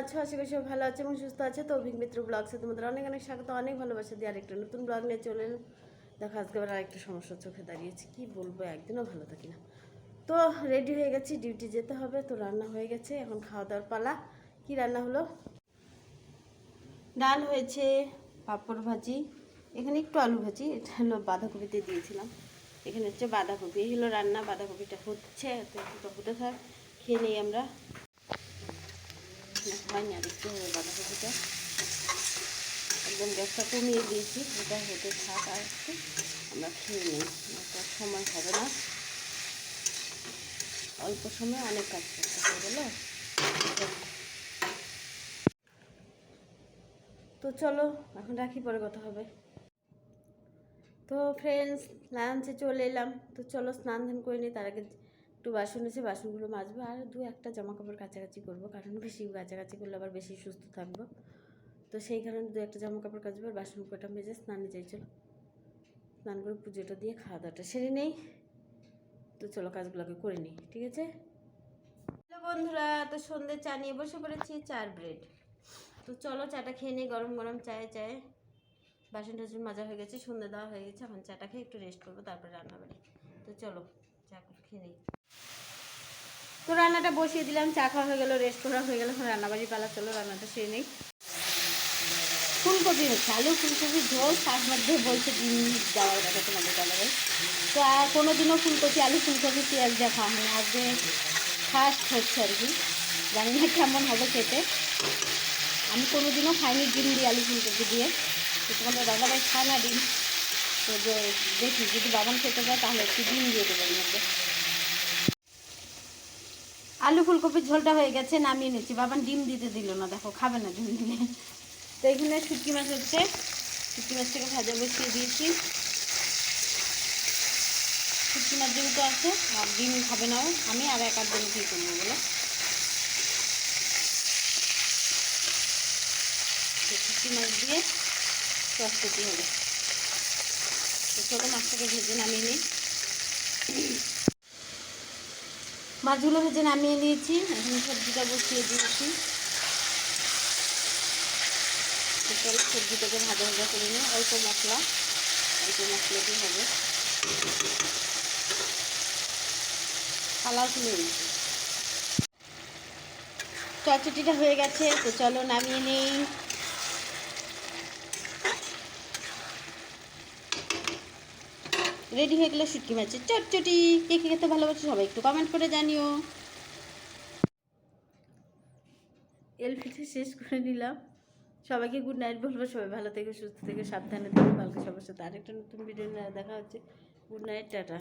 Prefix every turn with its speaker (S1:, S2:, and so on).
S1: আছো? আশা করি সবাই ভালো আছে এবং সুস্থ আছে। তো অভিক মিত্র ব্লগসে তোমাদের অনেক অনেক স্বাগত, অনেক ভালোবাসা দিয়ে আরেকটা নতুন ব্লগ নিয়ে চলে এলাম। দেখো, আজকে আবার আরেকটা সমস্যা চোখে দাঁড়িয়েছি, কি বলব? একদিনও ভালো থাকি না। তো রেডি হয়ে গেছি ডিউটি যেতে হবে, তো রান্না হয়ে গেছে, এখন খাওয়া দাওয়ার পালা। কি রান্না হলো? ডাল হয়েছে, পাঁপড় ভাজি, এখানে একটু আলু ভাজি, এটা হলো বাঁধাকপিতে দিয়েছিলাম। এখানে হচ্ছে বাঁধাকপি, এই হলো রান্না, বাঁধাকপিটা হচ্ছে, তো হতে থাক, খেয়ে নেই আমরা। না, হয়নি আর একটু বাঁধাকপিটা একদম গ্যাসটা কমিয়ে দিয়েছি এটা হতে থাক আর আমরা খেয়ে নিই একটা সময় হবে না। অল্প সময় অনেক কাজ করতে হয়ে গেল তো চলো এখন রাখি পরে কথা হবে। তো ফ্রেন্ডস লাঞ্চে চলে এলাম। তো চলো স্নান ধান করে নিই তার আগে একটু বাসন এসে বাসনগুলো মাজবো আর দু একটা জামা কাপড় কাছাকাছি করব, কারণ বেশি কাছাকাছি করলে আবার বেশি সুস্থ থাকব। তো সেই কারণে দু একটা জামা কাপড় কাচবো আর বাসন কটা মেজে স্নানে যাই, চলো। স্নান করে পুজোটা দিয়ে খাওয়া দাওয়াটা সেরে নেই। তো চলো কাজগুলোকে করে নিই, ঠিক আছে? বন্ধুরা, তো সন্ধ্যে চা নিয়ে বসে পড়েছি, চার ব্রেড। তো চলো চাটা খেয়ে নিই, গরম গরম চায়ে চায়ে। বাসন টাসন মাজা হয়ে গেছে, সন্ধ্যে দেওয়া হয়ে গেছে, এখন চাটা খেয়ে একটু রেস্ট করব, তারপরে রান্না বাড়ি তো চলো চা খেয়ে নিই। তো রান্নাটা বসিয়ে দিলাম, চা খাওয়া হয়ে গেলো রেস্ট করা হয়ে গেলো, এখন রান্নাবাড়ি পালা চলো, রান্নাটা সেরে নেই। ফুলকপি হচ্ছে আলু ফুলকপি ঝোল তার মধ্যে বলছে ডিম দেওয়ার কথা তোমাদের কালারে তো আর কোনো দিনও ফুলকপি, আলু ফুলকপি, পেঁয়াজ দিয়ে খাওয়া হয় আজকে ফার্স্ট হচ্ছে আর কি। জানি না কেমন হবে খেতে। আমি কোনো দিনও খাইনি ডিম দিয়ে, আলু ফুলকপি দিয়ে। তো তোমাদের দাদাভাই খায় না ডিম। তো যে দেখি, যদি বাবান খেতে যায় তাহলে একটু ডিম দিয়ে দেবো এর মধ্যে। আলু ফুলকপির ঝোলটা হয়ে গেছে, নামিয়ে নিচ্ছি। বাবান ডিম দিতে দিল না, দেখো, খাবে না ডিম দিলে। তো এখানে শুটকি মাছ হচ্ছে। শুটকি মাছটাকে ভাজা বসিয়ে দিয়েছি। শুটকি মাছ যেহেতু আছে, আর ডিম খাবে না। আমি আর এক আধ কী করব বলো। শুটকি মাছ দিয়ে প্রস্তুতি হবে। চলো মাছটাকে ভেজে নামিয়ে নিই। মাছগুলো ভেজে নামিয়ে নিয়েছি। এখন সবজিটা বসিয়ে দিয়েছি। সবজিটাকে ভাজা ভাজা করে নিই অল্প মশলা অল্প মশলা দিয়ে হবে। কালার তুলে নিচ্ছি। চটচটিটা হয়ে গেছে, তো চলো নামিয়ে নেই। রেডি হয়ে গেলো শুটকি মাছের চটচটি। কে কে খেতে ভালোবাসে সবাই একটু কমেন্ট করে জানিও। এল এলপিটা শেষ করে নিলাম। সবাইকে গুড নাইট বলব। সবাই ভালো থেকে, সুস্থ থেকে, সাবধানে থেকে। কালকে সবার সাথে আরেকটা নতুন ভিডিও দেখা হচ্ছে। Good night tata.